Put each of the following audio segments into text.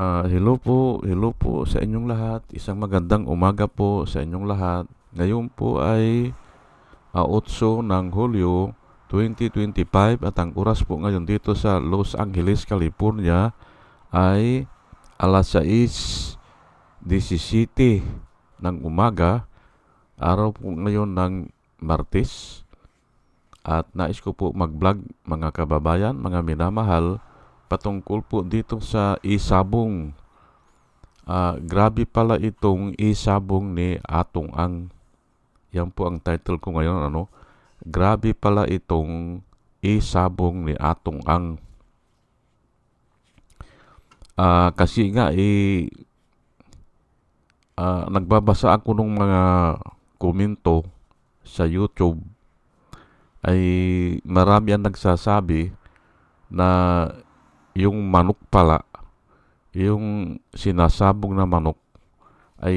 Ah, hello po, hello po sa inyong lahat. Isang magandang umaga po sa inyong lahat. Ngayon po ay 8 ng Hulyo 2025 at ang oras po ngayon dito sa Los Angeles, California ay alas 6.17 ng umaga. Araw po ngayon ng Martes. At nais ko po mag-vlog mga kababayan, mga minamahal, patungkol po dito sa isabong. Ah, grabe pala itong isabong ni Atong Ang. Yan po ang title ko ngayon, ano? Grabe pala itong isabong ni Atong Ang. Ah, kasi nga eh ah, nagbabasa ako ng mga komento sa YouTube ay marami ang nagsasabi na yung manok pala, yung sinasabong na manok ay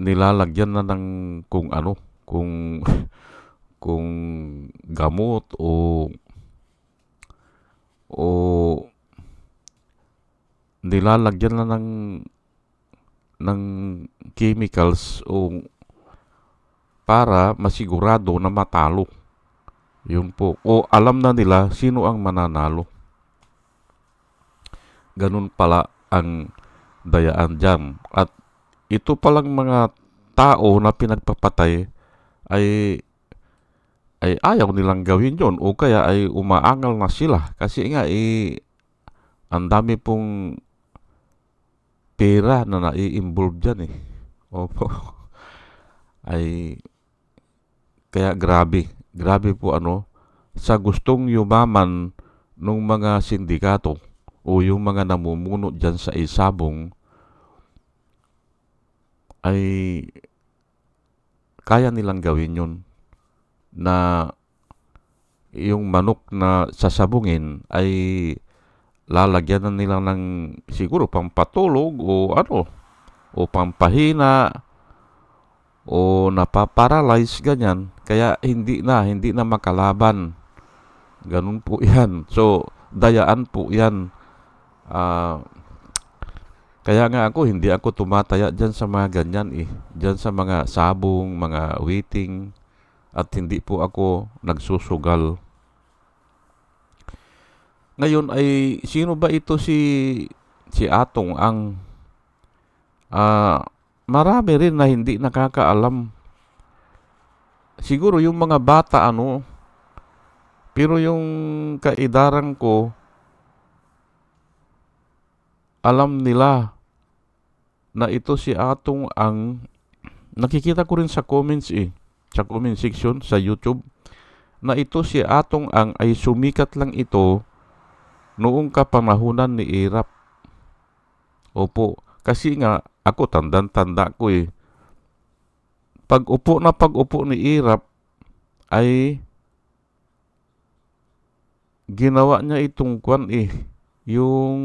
nilalagyan na ng kung ano, kung kung gamot o o nilalagyan na ng ng chemicals o para masigurado na matalo. Yun po. O alam na nila sino ang mananalo. Ganun pala ang dayaan dyan. At ito palang mga tao na pinagpapatay ay ay ayaw nilang gawin yon o kaya ay umaangal na sila kasi nga eh ang dami pong pera na nai-involve dyan eh. Opo. ay kaya grabe, grabe po ano, sa gustong yumaman ng mga sindikato o yung mga namumuno dyan sa isabong ay kaya nilang gawin yun na yung manok na sasabungin ay lalagyan na nila ng siguro pampatulog o ano o pampahina o napaparalyze ganyan kaya hindi na hindi na makalaban. Ganun po yan. So dayaan po yan. Ah, kaya nga ako hindi ako tumataya diyan sa mga ganyan eh. Diyan sa mga sabong mga waiting at hindi po ako nagsusugal. Ngayon ay sino ba ito si si Atong ang? Ah marami rin na hindi nakakaalam. Siguro yung mga bata ano, pero yung kaidaran ko, alam nila na ito si Atong ang nakikita ko rin sa comments eh, sa comment section sa YouTube, na ito si Atong ang ay sumikat lang ito noong kapanahunan ni Irap. Opo, kasi nga ako tandan-tanda ko eh. Pag upo na pag upo ni Irap ay ginawa niya itong kwan eh. Yung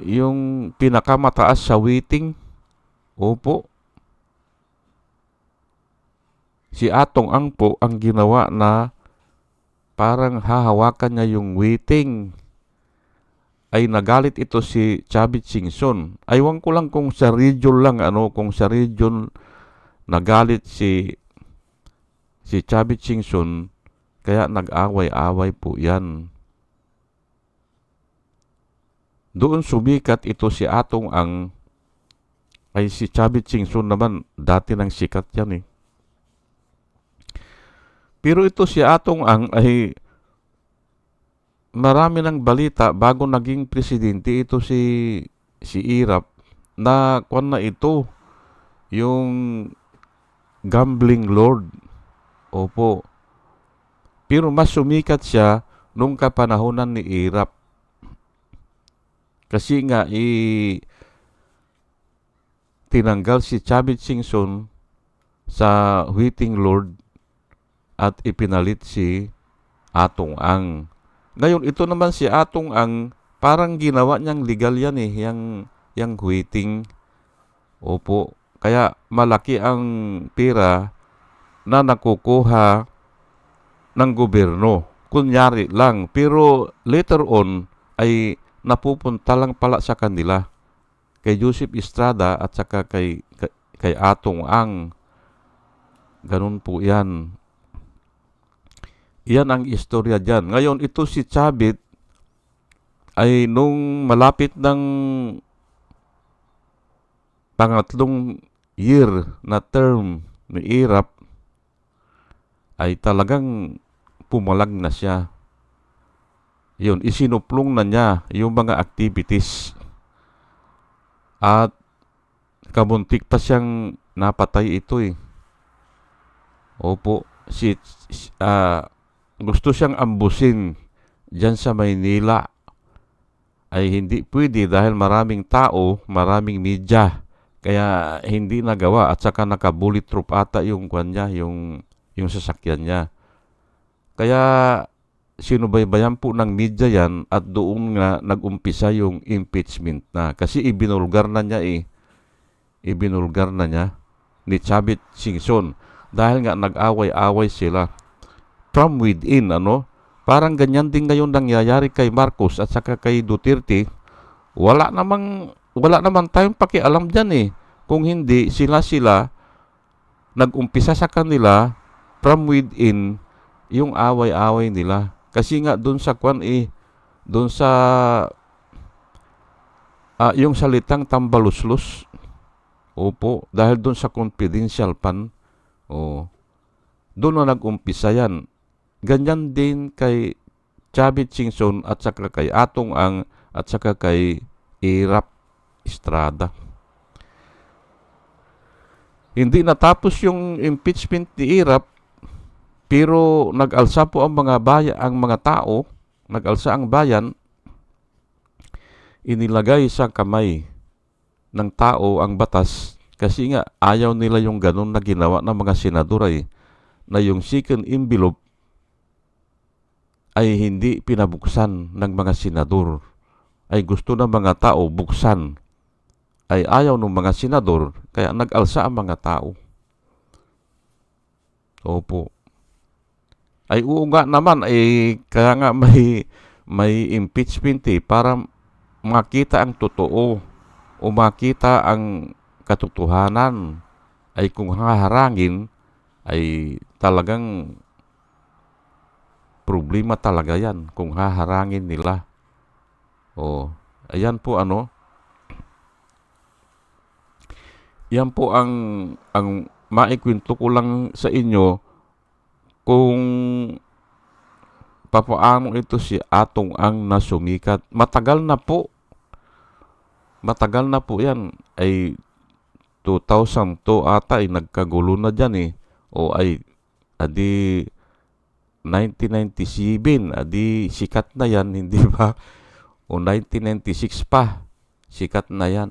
yung pinakamataas sa waiting. Opo. Si Atong Ang po ang ginawa na parang hahawakan niya yung waiting ay nagalit ito si Chavit Singson. Aywan ko lang kung sa region lang ano, kung sa region nagalit si si Chavit Singson kaya nag-away-away po 'yan. Doon sumikat ito si Atong ang ay si Chavit Singson naman dati nang sikat yan eh. Pero ito si Atong ang ay marami ng balita bago naging presidente ito si si Irap na kwan na ito yung gambling lord. Opo. Pero mas sumikat siya nung kapanahonan ni Irap. Kasi nga i tinanggal si Chavit Singson sa waiting lord at ipinalit si Atong Ang. Ngayon, ito naman si Atong ang parang ginawa niyang legal yan eh, yung, yung waiting. Opo. Kaya malaki ang pera na nakukuha ng gobyerno. Kunyari lang. Pero later on, ay napupunta lang pala sa kanila kay Joseph Estrada at saka kay kay, kay Atong Ang ganun po yan yan ang istorya dyan ngayon ito si Chabit ay nung malapit ng pangatlong year na term ni Irap ay talagang pumalag na siya. Yun, isinuplong na niya yung mga activities. At kamuntik pa siyang napatay ito eh. Opo, si, ah, gusto siyang ambusin dyan sa Maynila ay hindi pwede dahil maraming tao, maraming media. Kaya hindi nagawa at saka naka-bullet proof ata yung kwan niya, yung, yung sasakyan niya. Kaya sinubaybayan po ng media yan at doon nga nag-umpisa yung impeachment na. Kasi ibinulgar na niya eh. Ibinulgar na niya ni Chavit Singson. Dahil nga nag-away-away sila from within, ano? Parang ganyan din ngayon nangyayari kay Marcos at saka kay Duterte. Wala namang wala naman tayong pakialam diyan eh. Kung hindi sila sila nag-umpisa sa kanila from within yung away-away nila. Kasi nga doon sa kwan eh, doon sa ah, yung salitang tambaluslos. Opo, dahil doon sa confidential pan. Oh. Doon na nag-umpisa yan. Ganyan din kay Chavit Singson at saka kay Atong Ang at saka kay Irap Estrada. Hindi natapos yung impeachment ni Irap pero nag-alsa po ang mga bayan, ang mga tao, nag-alsa ang bayan, inilagay sa kamay ng tao ang batas kasi nga ayaw nila yung ganun na ginawa ng mga senador ay na yung second envelope ay hindi pinabuksan ng mga senador. Ay gusto ng mga tao buksan. Ay ayaw ng mga senador kaya nag-alsa ang mga tao. Opo. Ay oo naman ay kaya nga may may impeachment eh para makita ang totoo o makita ang katotohanan. Ay kung haharangin ay talagang problema talaga yan kung haharangin nila. O, ayan po ano. Yan po ang ang maikwento ko lang sa inyo kung papaano ito si Atong ang nasumikat. Matagal na po. Matagal na po yan. Ay 2002 ata ay nagkagulo na dyan eh. O ay adi 1997, adi sikat na yan, hindi ba? O 1996 pa, sikat na yan.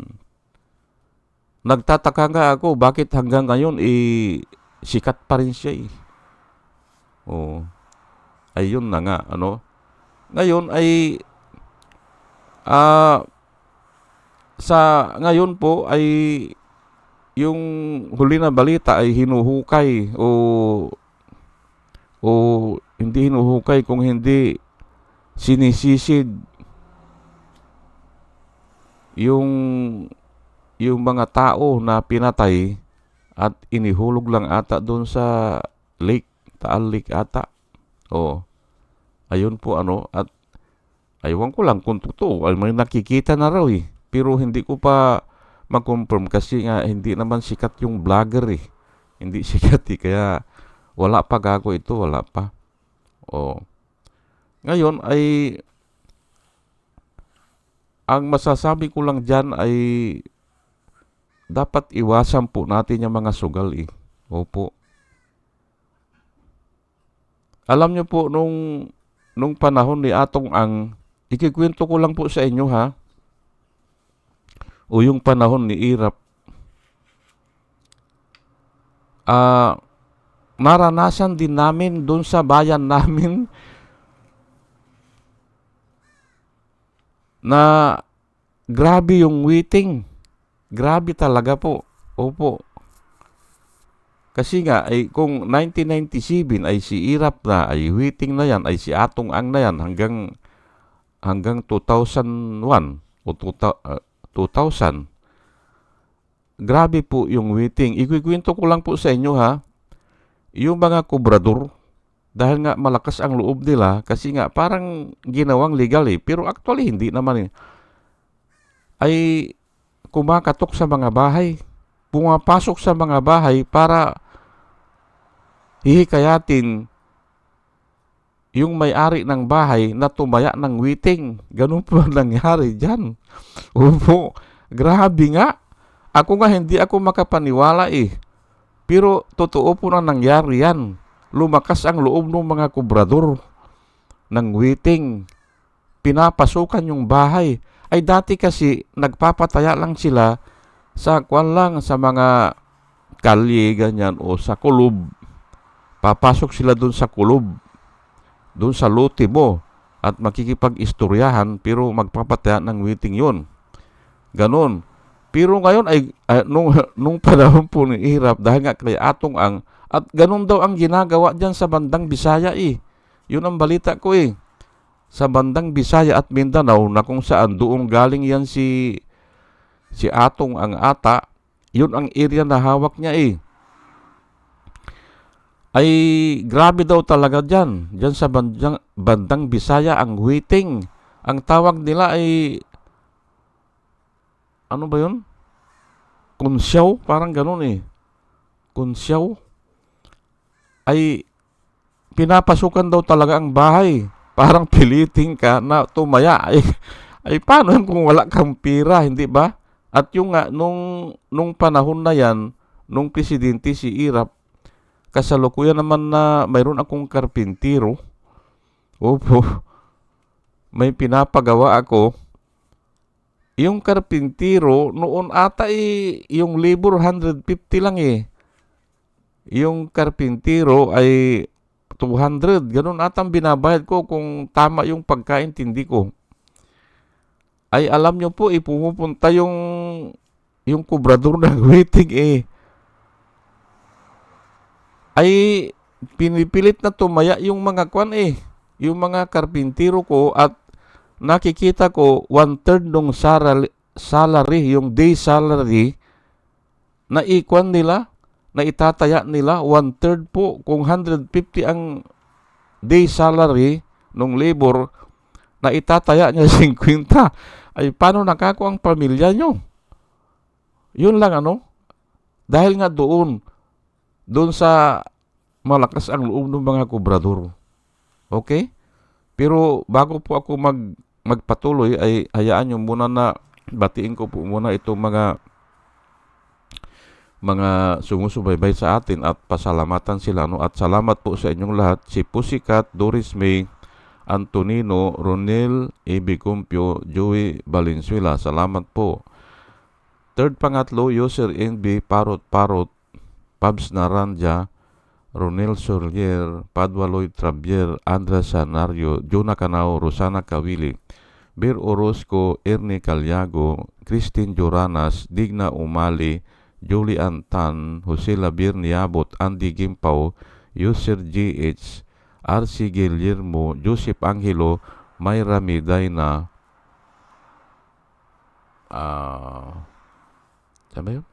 Nagtataka nga ako, bakit hanggang ngayon, eh, sikat pa rin siya eh. O, ayun na nga, ano. Ngayon ay, ah, sa ngayon po ay yung huli na balita ay hinuhukay o o hindi hinuhukay kung hindi sinisisid yung yung mga tao na pinatay at inihulog lang ata doon sa lake, Taal Lake ata. O, ayun po ano, at aywan ko lang kung totoo, ay may nakikita na raw eh. Pero hindi ko pa mag-confirm kasi nga hindi naman sikat yung vlogger eh. Hindi sikat eh, kaya wala pa gago ito, wala pa. O. Ngayon ay ang masasabi ko lang dyan ay dapat iwasan po natin yung mga sugal eh. Opo. Alam niyo po nung nung panahon ni Atong Ang, ikikwento ko lang po sa inyo ha. O yung panahon ni Irap. Ah, naranasan din namin doon sa bayan namin na grabe yung waiting. Grabe talaga po. Opo. Kasi nga, ay, kung 1997 ay si Irap na, ay waiting na yan, ay si Atong Ang na yan, hanggang hanggang 2001 o 2000, ah, 2000. Grabe po yung waiting. Ikukwento ko lang po sa inyo ha. Yung mga kubrador, dahil nga malakas ang loob nila, kasi nga parang ginawang legal eh. Pero actually hindi naman eh. Ay kumakatok sa mga bahay. Pumapasok sa mga bahay para hihikayatin yung may-ari ng bahay na tumaya ng waiting. Ganun po ang nangyari dyan. Opo, grabe nga. Ako nga hindi ako makapaniwala eh. Pero totoo po na nangyari yan. Lumakas ang loob ng mga kubrador ng waiting. Pinapasukan yung bahay. Ay dati kasi nagpapataya lang sila sa kwan lang sa mga kalye ganyan o sa kulob. Papasok sila dun sa kulob. Dun sa lote mo at makikipag-istoryahan pero magpapataya ng waiting yun. Ganon. Pero ngayon ay uh, nung nung panahon po ni hirap dahil nga kay atong ang at ganun daw ang ginagawa diyan sa bandang Bisaya eh. Yun ang balita ko eh. Sa bandang Bisaya at Mindanao na kung saan doon galing yan si si Atong ang ata, yun ang area na hawak niya eh. Ay grabe daw talaga diyan. Diyan sa bandang, bandang Bisaya ang waiting. Ang tawag nila ay ano ba yun? Kunsyaw? Parang ganun eh. Kunsyaw? Ay, pinapasukan daw talaga ang bahay. Parang piliting ka na tumaya. Ay, ay paano yan kung wala kang pira, hindi ba? At yung nga, nung, nung panahon na yan, nung presidente si Irap, kasalukuyan naman na mayroon akong karpintiro. Opo. May pinapagawa ako yung karpintiro, noon ata eh, yung labor 150 lang eh. Yung karpintiro ay 200. Ganun ata ang binabayad ko kung tama yung pagkaintindi ko. Ay alam nyo po, eh, yung, yung kubrador ng waiting eh. Ay pinipilit na tumaya yung mga kwan eh. Yung mga karpintiro ko at nakikita ko one-third ng salary, yung day salary, na ikwan nila, na itataya nila, one-third po, kung 150 ang day salary ng labor, na itataya niya 50, ay paano nakako ang pamilya nyo? Yun lang ano? Dahil nga doon, doon sa malakas ang loob ng mga kubrador. Okay? Pero bago po ako mag magpatuloy ay hayaan nyo muna na batiin ko po muna itong mga mga sumusubaybay sa atin at pasalamatan sila no at salamat po sa inyong lahat si Pusikat, Doris May, Antonino, Ronel, Ibi Cumpio, Joey Valenzuela. Salamat po. Third pangatlo, user NB Parot Parot, Pabs Naranja, Ronel Solier, Padua Lloyd Trabier, Andres Sanario, Juna Canao, Rosana Kawili, Bir Orozco, Ernie Calyago, Christine Joranas, Digna Umali, Julie Antan, Jose Labir Niabot, Andy Gimpaw, Yusir GH, RC Guillermo, Joseph Angelo, Mayra Medina, uh, sabi yun?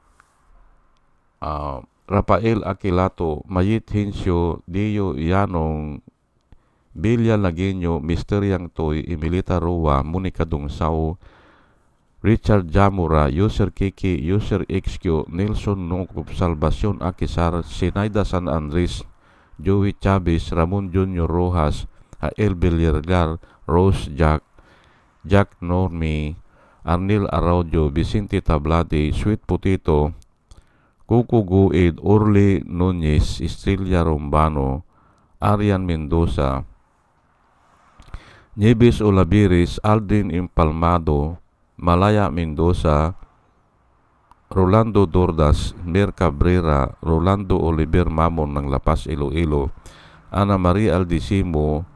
Uh, Rafael Aquilato, Mayit Hinsyo, Dio Yanong, Bilya Lagenyo, Mister Yang Toy, Emilita Roa, Monica Dungsao, Richard Jamura, User Kiki, User XQ, Nelson Nungkup, Salvacion Akisar, Sinaida San Andres, Joey Chavez, Ramon Junior Rojas, Ael Villargar, Rose Jack, Jack Normi, Arnil Araujo, Vicente Tablade, Sweet Potato, Coco Guid, Orly Nunez, Estrella Rombano, Arian Mendoza, Nieves Olabiris, Aldrin Impalmado, Malaya Mendoza, Rolando Dordas, Mer Cabrera, Rolando Oliver Mamon ng Lapas Iloilo, Ana Maria Aldisimo,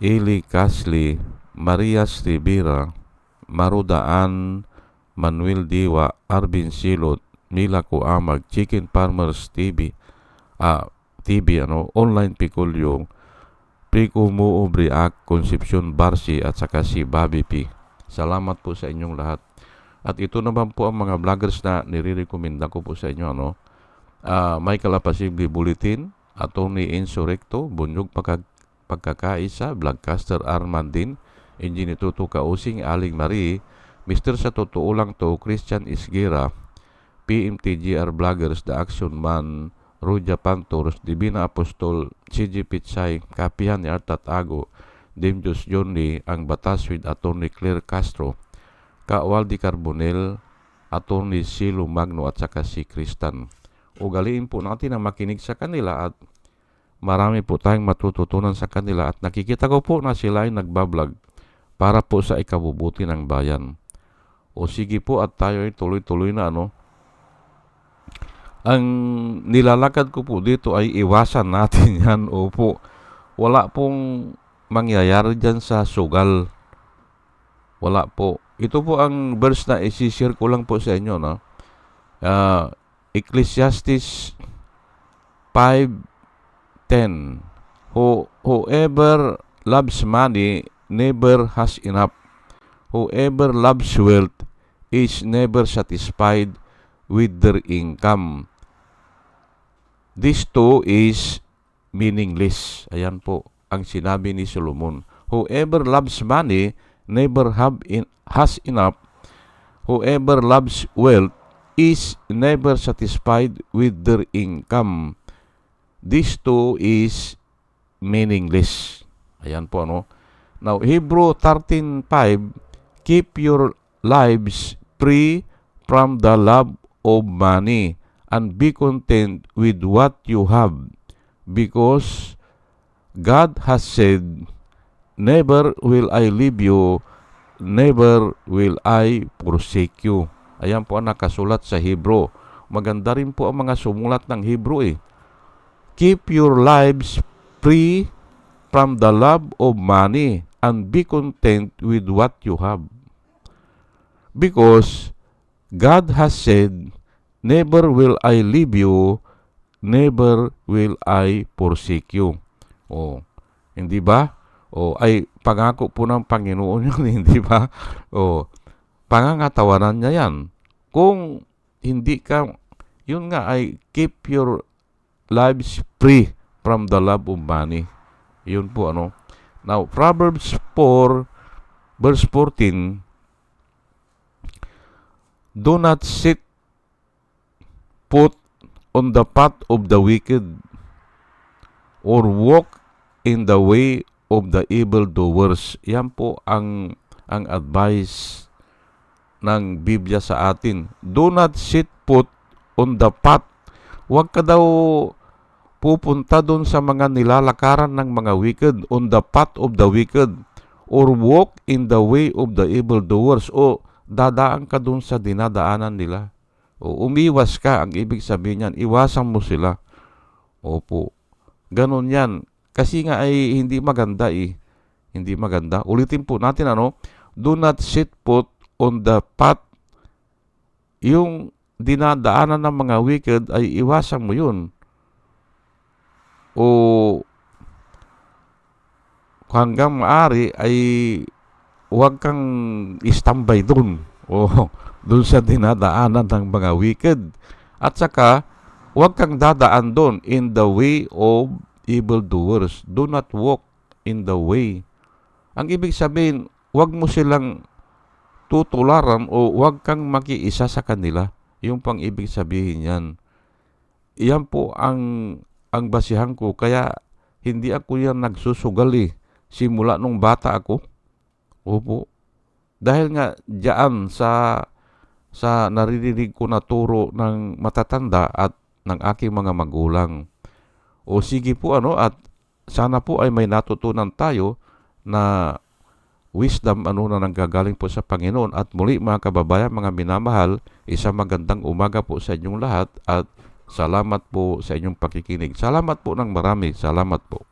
Eli Casli, Maria Rivera, Marudaan, Manuel Diwa, Arvin Silot, Mila ko amag Chicken Farmers TV ah, TV ano online pikulyo Pico Muubriak, Concepcion Barsi at saka si Bobby P. Salamat po sa inyong lahat. At ito naman po ang mga vloggers na nire-recommenda ko po sa inyo. Ano? Ah, Michael Apasible Bulletin, Attorney Enzo Recto, Bunyog Pagkag Pagkakaisa, Vlogcaster Armandin, Engineer Tuto Kausing, Aling Marie, Mr. Sa Totoo Lang To, Christian Isgira, PMTGR Vloggers, The Action Man, Ruja Pantoros, Divina Apostol, CG Pitsay, Kapihan ni Artat Ago, Dimjus Johnny, Ang Batas with Attorney Claire Castro, Kawaldi Carbonel, Attorney Silo Magno at saka si Kristan. Ugaliin po natin ang makinig sa kanila at marami po tayong matututunan sa kanila at nakikita ko po na sila ay nagbablog para po sa ikabubuti ng bayan. O sige po at tayo ay tuloy-tuloy na ano. Ang nilalakad ko po dito ay iwasan natin yan. Opo, wala pong mangyayari dyan sa sugal. Wala po. Ito po ang verse na isi-share ko lang po sa inyo. No? Uh, Ecclesiastes 5.10 Who, Whoever loves money never has enough. Whoever loves wealth is never satisfied with their income. This too is meaningless. Ayan po ang sinabi ni Solomon. Whoever loves money never have in, has enough. Whoever loves wealth is never satisfied with their income. This too is meaningless. Ayan po ano. Now, Hebrew 13.5, Keep your lives free from the love of money and be content with what you have because God has said, Never will I leave you, never will I forsake you. Ayan po ang nakasulat sa Hebrew. Maganda rin po ang mga sumulat ng Hebrew eh. Keep your lives free from the love of money and be content with what you have. Because God has said, Never will I leave you, never will I forsake you. Oh, hindi ba? Oh, ay pangako po ng Panginoon yun, hindi ba? Oh, pangangatawanan niya yan. Kung hindi ka, yun nga ay keep your lives free from the love of money. Yun po ano. Now, Proverbs 4, verse 14, Do not sit put on the path of the wicked or walk in the way of the evil doers. Yan po ang ang advice ng Biblia sa atin. Do not sit put on the path. Huwag ka daw pupunta doon sa mga nilalakaran ng mga wicked, on the path of the wicked, or walk in the way of the evil doers, o dadaan ka doon sa dinadaanan nila. O umiwas ka, ang ibig sabihin niyan, iwasan mo sila. Opo. Ganon yan. Kasi nga ay hindi maganda eh. Hindi maganda. Ulitin po natin ano, do not sit put on the path. Yung dinadaanan ng mga wicked ay iwasan mo yun. O hanggang maari ay huwag kang istambay doon. O doon sa dinadaanan ng mga wicked. At saka, huwag kang dadaan doon in the way of evildoers. Do not walk in the way. Ang ibig sabihin, huwag mo silang tutularan o huwag kang makiisa sa kanila. Yung pang ibig sabihin yan. Iyan po ang, ang basihan ko. Kaya hindi ako yan nagsusugali simula nung bata ako. Opo. Dahil nga diyan sa sa naririnig ko na turo ng matatanda at ng aking mga magulang. O sige po ano at sana po ay may natutunan tayo na wisdom ano na nanggagaling po sa Panginoon at muli mga kababayan, mga minamahal, isang magandang umaga po sa inyong lahat at salamat po sa inyong pakikinig. Salamat po ng marami. Salamat po.